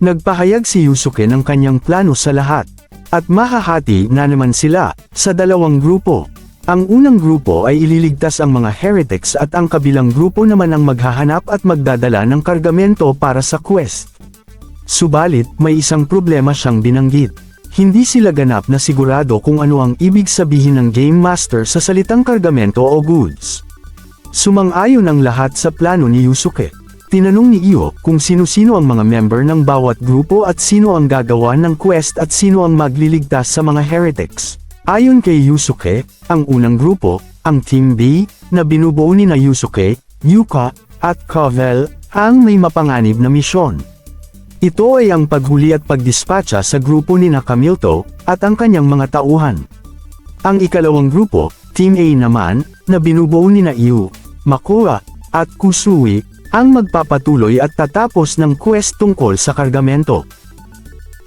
Nagpahayag si Yusuke ng kanyang plano sa lahat. At mahahati na naman sila, sa dalawang grupo. Ang unang grupo ay ililigtas ang mga heretics at ang kabilang grupo naman ang maghahanap at magdadala ng kargamento para sa quest. Subalit, may isang problema siyang binanggit. Hindi sila ganap na sigurado kung ano ang ibig sabihin ng Game Master sa salitang kargamento o goods. Sumang-ayon ang lahat sa plano ni Yusuke. Tinanong ni Iyo kung sino-sino ang mga member ng bawat grupo at sino ang gagawa ng quest at sino ang magliligtas sa mga heretics. Ayon kay Yusuke, ang unang grupo, ang Team B, na binubuo ni na Yusuke, Yuka, at Kovel, ang may mapanganib na misyon. Ito ay ang paghuli at pagdispatcha sa grupo ni Nakamilto, at ang kanyang mga tauhan. Ang ikalawang grupo, Team A naman, na binubuo ni na Iu, Makura, at Kusui, ang magpapatuloy at tatapos ng quest tungkol sa kargamento.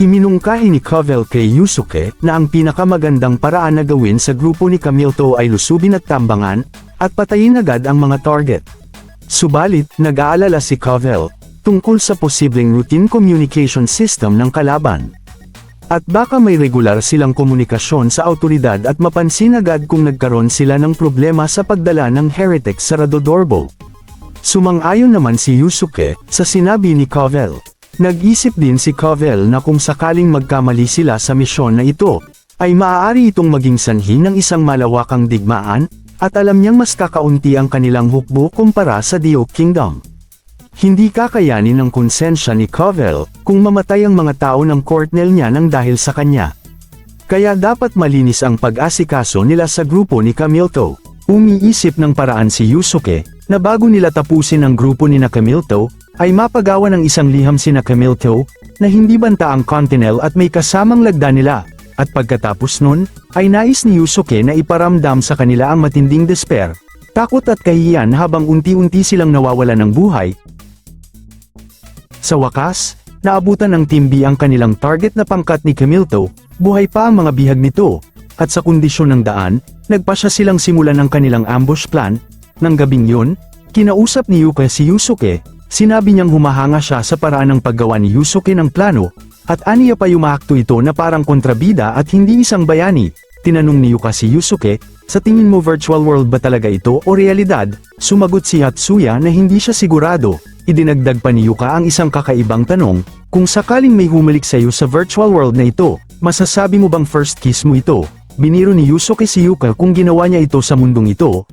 Iminungkahi ni Kovel kay Yusuke na ang pinakamagandang paraan na gawin sa grupo ni Camilto ay lusubin at tambangan, at patayin agad ang mga target. Subalit, nag-aalala si Kovel, tungkol sa posibleng routine communication system ng kalaban. At baka may regular silang komunikasyon sa autoridad at mapansin agad kung nagkaroon sila ng problema sa pagdala ng heretics sa Radodorbo. Sumang-ayon naman si Yusuke sa sinabi ni Kovel. Nag-isip din si Kovel na kung sakaling magkamali sila sa misyon na ito, ay maaari itong maging sanhi ng isang malawakang digmaan, at alam niyang mas kakaunti ang kanilang hukbo kumpara sa Dio Kingdom. Hindi kakayanin ng konsensya ni Kovel kung mamatay ang mga tao ng Cortnel niya nang dahil sa kanya. Kaya dapat malinis ang pag-asikaso nila sa grupo ni Camilto. Umiisip ng paraan si Yusuke, na bago nila tapusin ang grupo ni Nakamilto, ay mapagawa ng isang liham si Nakamilto, na hindi banta ang Continental at may kasamang lagda nila, at pagkatapos nun, ay nais ni Yusuke na iparamdam sa kanila ang matinding despair, takot at kahiyan habang unti-unti silang nawawala ng buhay. Sa wakas, naabutan ng Team B ang kanilang target na pangkat ni Camilto, buhay pa ang mga bihag nito, at sa kondisyon ng daan, nagpasya silang simulan ng kanilang ambush plan, ng gabing yun, kinausap ni Yuka si Yusuke, sinabi niyang humahanga siya sa paraan ng paggawa ni Yusuke ng plano, at aniya pa yumakto ito na parang kontrabida at hindi isang bayani. Tinanong ni Yuka si Yusuke, sa tingin mo virtual world ba talaga ito o realidad? Sumagot si Hatsuya na hindi siya sigurado. Idinagdag pa ni Yuka ang isang kakaibang tanong, kung sakaling may humalik sa iyo sa virtual world na ito, masasabi mo bang first kiss mo ito? Biniro ni Yusuke si Yuka kung ginawa niya ito sa mundong ito.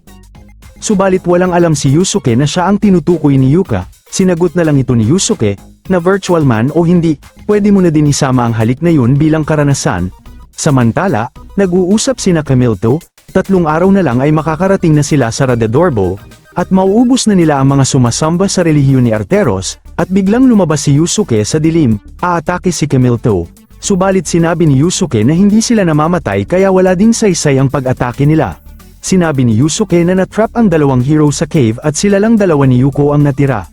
Subalit walang alam si Yusuke na siya ang tinutukoy ni Yuka, sinagot na lang ito ni Yusuke, na virtual man o hindi, pwede mo na din isama ang halik na yun bilang karanasan. Samantala, nag-uusap sina Camilto, tatlong araw na lang ay makakarating na sila sa Radadorbo, at mauubos na nila ang mga sumasamba sa relihiyon ni Arteros, at biglang lumabas si Yusuke sa dilim, aatake si Camilto. Subalit sinabi ni Yusuke na hindi sila namamatay kaya wala ding saysay ang pag-atake nila. Sinabi ni Yusuke na natrap ang dalawang hero sa cave at sila lang dalawa ni Yuko ang natira.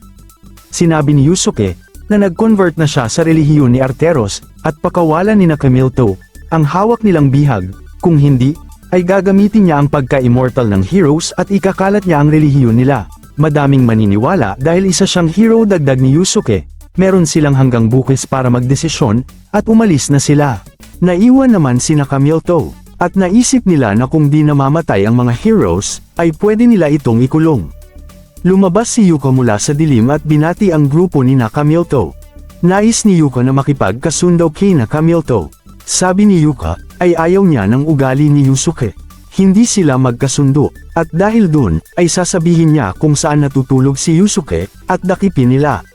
Sinabi ni Yusuke, na nag-convert na siya sa relihiyon ni Arteros, at pakawalan ni Nakamilto, ang hawak nilang bihag, kung hindi, ay gagamitin niya ang pagka-immortal ng heroes at ikakalat niya ang relihiyon nila. Madaming maniniwala dahil isa siyang hero dagdag ni Yusuke, meron silang hanggang bukis para magdesisyon, at umalis na sila. Naiwan naman si Nakamilto, at naisip nila na kung di namamatay ang mga heroes, ay pwede nila itong ikulong. Lumabas si Yuko mula sa dilim at binati ang grupo ni Nakamilto. Nais ni Yuko na makipagkasundo kay Nakamilto. Sabi ni Yuka, ay ayaw niya ng ugali ni Yusuke. Hindi sila magkasundo, at dahil dun, ay sasabihin niya kung saan natutulog si Yusuke, at dakipin nila.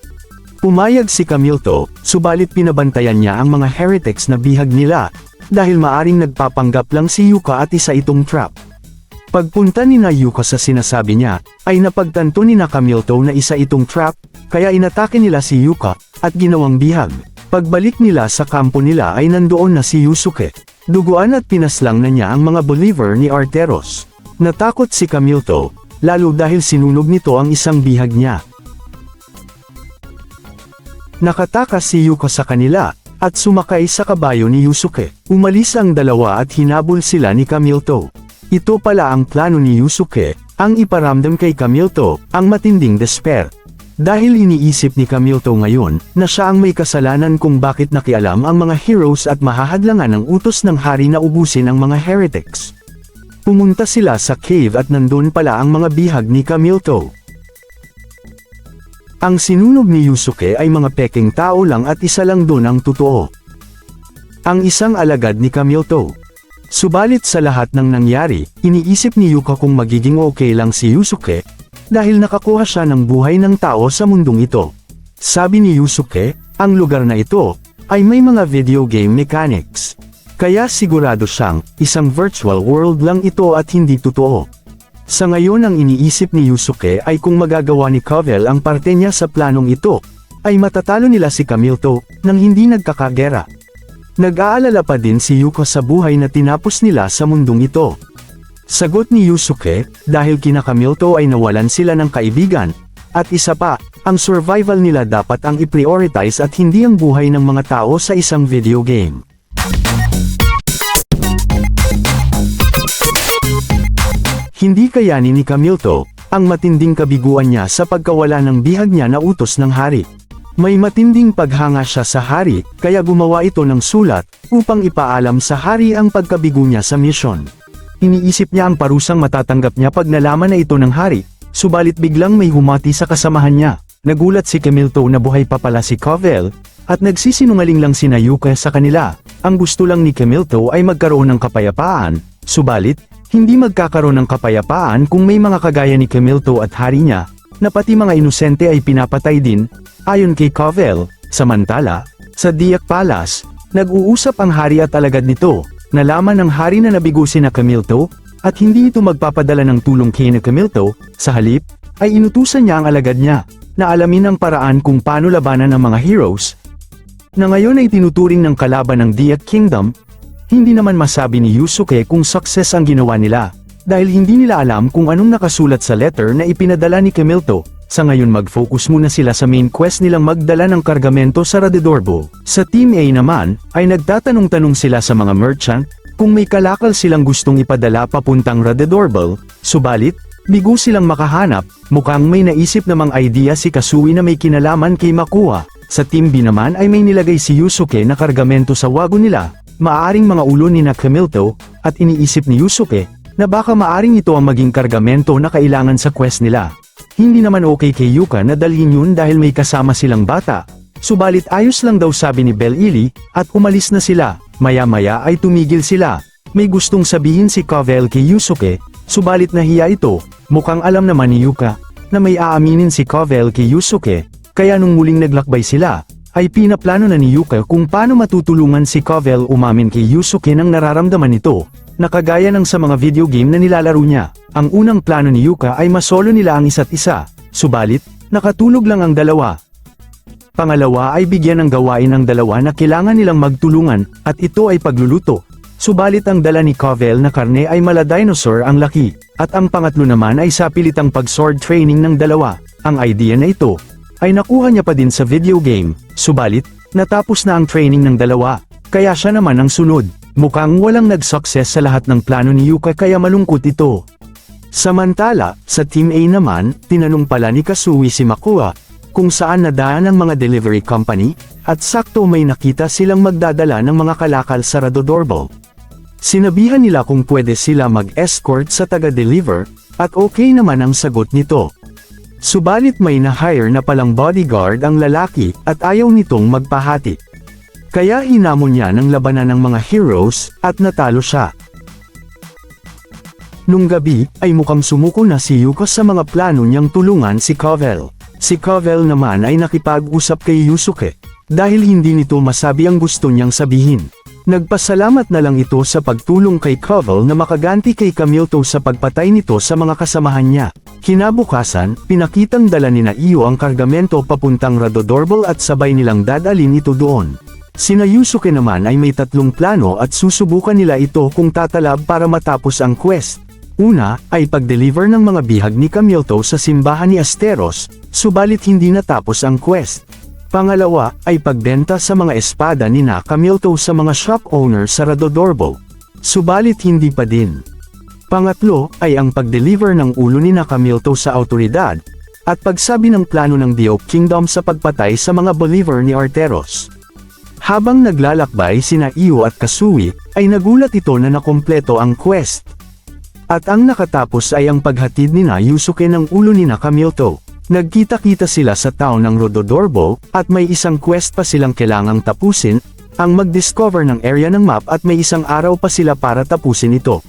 Pumayag si Camilto, subalit pinabantayan niya ang mga heretics na bihag nila, dahil maaring nagpapanggap lang si Yuka at isa itong trap. Pagpunta ni na Yuka sa sinasabi niya, ay napagtanto ni na Camilto na isa itong trap, kaya inatake nila si Yuka, at ginawang bihag. Pagbalik nila sa kampo nila ay nandoon na si Yusuke. Duguan at pinaslang na niya ang mga believer ni Arteros. Natakot si Camilto, lalo dahil sinunog nito ang isang bihag niya. Nakatakas si Yuko sa kanila, at sumakay sa kabayo ni Yusuke. Umalis ang dalawa at hinabol sila ni Camilto. Ito pala ang plano ni Yusuke, ang iparamdam kay Camilto, ang matinding despair. Dahil iniisip ni Camilto ngayon, na siya ang may kasalanan kung bakit nakialam ang mga heroes at mahahadlangan ng utos ng hari na ubusin ang mga heretics. Pumunta sila sa cave at nandun pala ang mga bihag ni Camilto. Ang sinunog ni Yusuke ay mga peking tao lang at isa lang doon ang totoo. Ang isang alagad ni Camilto. Subalit sa lahat ng nangyari, iniisip ni Yuka kung magiging okay lang si Yusuke, dahil nakakuha siya ng buhay ng tao sa mundong ito. Sabi ni Yusuke, ang lugar na ito, ay may mga video game mechanics. Kaya sigurado siyang, isang virtual world lang ito at hindi totoo. Sa ngayon ang iniisip ni Yusuke ay kung magagawa ni Covel ang parte niya sa planong ito, ay matatalo nila si Camilto, nang hindi nagkakagera. Nag-aalala pa din si Yuko sa buhay na tinapos nila sa mundong ito. Sagot ni Yusuke, dahil kina Camilto ay nawalan sila ng kaibigan, at isa pa, ang survival nila dapat ang i-prioritize at hindi ang buhay ng mga tao sa isang video game. Hindi kayanin ni Camilto, ang matinding kabiguan niya sa pagkawala ng bihag niya na utos ng hari. May matinding paghanga siya sa hari, kaya gumawa ito ng sulat, upang ipaalam sa hari ang pagkabigo niya sa misyon. Iniisip niya ang parusang matatanggap niya pag nalaman na ito ng hari, subalit biglang may humati sa kasamahan niya. Nagulat si Camilto na buhay pa pala si Covel, at nagsisinungaling lang si Nayuka sa kanila. Ang gusto lang ni Camilto ay magkaroon ng kapayapaan, subalit, hindi magkakaroon ng kapayapaan kung may mga kagaya ni Camilto at hari niya, na pati mga inosente ay pinapatay din, ayon kay Covel, samantala, sa Diak Palace, nag-uusap ang hari at alagad nito, nalaman ng hari na nabigo na Camilto, at hindi ito magpapadala ng tulong kay na Camilto, sa halip, ay inutusan niya ang alagad niya, na alamin ang paraan kung paano labanan ng mga heroes, na ngayon ay tinuturing ng kalaban ng Diak Kingdom, hindi naman masabi ni Yusuke kung success ang ginawa nila, dahil hindi nila alam kung anong nakasulat sa letter na ipinadala ni Camilto, sa ngayon mag-focus muna sila sa main quest nilang magdala ng kargamento sa Radedorbo. Sa Team A naman, ay nagtatanong-tanong sila sa mga merchant, kung may kalakal silang gustong ipadala papuntang Radedorbo, subalit, bigo silang makahanap, mukhang may naisip namang idea si Kasui na may kinalaman kay Makuha. Sa Team B naman ay may nilagay si Yusuke na kargamento sa wagon nila, maaaring mga ulo ni na Camilto, at iniisip ni Yusuke, na baka maaring ito ang maging kargamento na kailangan sa quest nila. Hindi naman okay kay Yuka na dalhin yun dahil may kasama silang bata. Subalit ayos lang daw sabi ni Bel Ili, at umalis na sila, maya-maya ay tumigil sila. May gustong sabihin si Covel kay Yusuke, subalit nahiya ito, mukhang alam naman ni Yuka, na may aaminin si Covel kay Yusuke, kaya nung muling naglakbay sila, ay pinaplano na ni Yuka kung paano matutulungan si Covel umamin kay Yusuke ng nararamdaman nito, na kagaya ng sa mga video game na nilalaro niya. Ang unang plano ni Yuka ay masolo nila ang isa't isa, subalit, nakatulog lang ang dalawa. Pangalawa ay bigyan ng gawain ang dalawa na kailangan nilang magtulungan, at ito ay pagluluto. Subalit ang dala ni Covel na karne ay mala dinosaur ang laki, at ang pangatlo naman ay sapilitang pag-sword training ng dalawa. Ang idea na ito, ay nakuha niya pa din sa video game, subalit, natapos na ang training ng dalawa, kaya siya naman ang sunod. Mukhang walang nag-success sa lahat ng plano ni Yuka kaya malungkot ito. Samantala, sa Team A naman, tinanong pala ni Kasui si Makua, kung saan nadaan ang mga delivery company, at sakto may nakita silang magdadala ng mga kalakal sa Radodorbo. Sinabihan nila kung pwede sila mag-escort sa taga-deliver, at okay naman ang sagot nito. Subalit may na-hire na palang bodyguard ang lalaki, at ayaw nitong magpahati. Kaya hinamon niya ng labanan ng mga heroes, at natalo siya. Nung gabi, ay mukhang sumuko na si Yuko sa mga plano niyang tulungan si Covel. Si Covel naman ay nakipag-usap kay Yusuke, dahil hindi nito masabi ang gusto niyang sabihin. Nagpasalamat na lang ito sa pagtulong kay Covel na makaganti kay Camilto sa pagpatay nito sa mga kasamahan niya. Kinabukasan, pinakitang dala ni na Iyo ang kargamento papuntang Radodorbal at sabay nilang dadalin ito doon. Sina Yusuke naman ay may tatlong plano at susubukan nila ito kung tatalab para matapos ang quest. Una, ay pag-deliver ng mga bihag ni Camilto sa simbahan ni Asteros, subalit hindi natapos ang quest. Pangalawa, ay pagbenta sa mga espada ni na Camilto sa mga shop owner sa Radodorbo. Subalit hindi pa din. Pangatlo, ay ang pag-deliver ng ulo ni na Camilto sa autoridad, at pagsabi ng plano ng Diop Kingdom sa pagpatay sa mga believer ni Arteros. Habang naglalakbay sina Iyo at Kasui, ay nagulat ito na nakompleto ang quest. At ang nakatapos ay ang paghatid ni na Yusuke ng ulo ni na Camilto. Nagkita-kita sila sa town ng Rododorbo, at may isang quest pa silang kailangang tapusin, ang mag-discover ng area ng map at may isang araw pa sila para tapusin ito.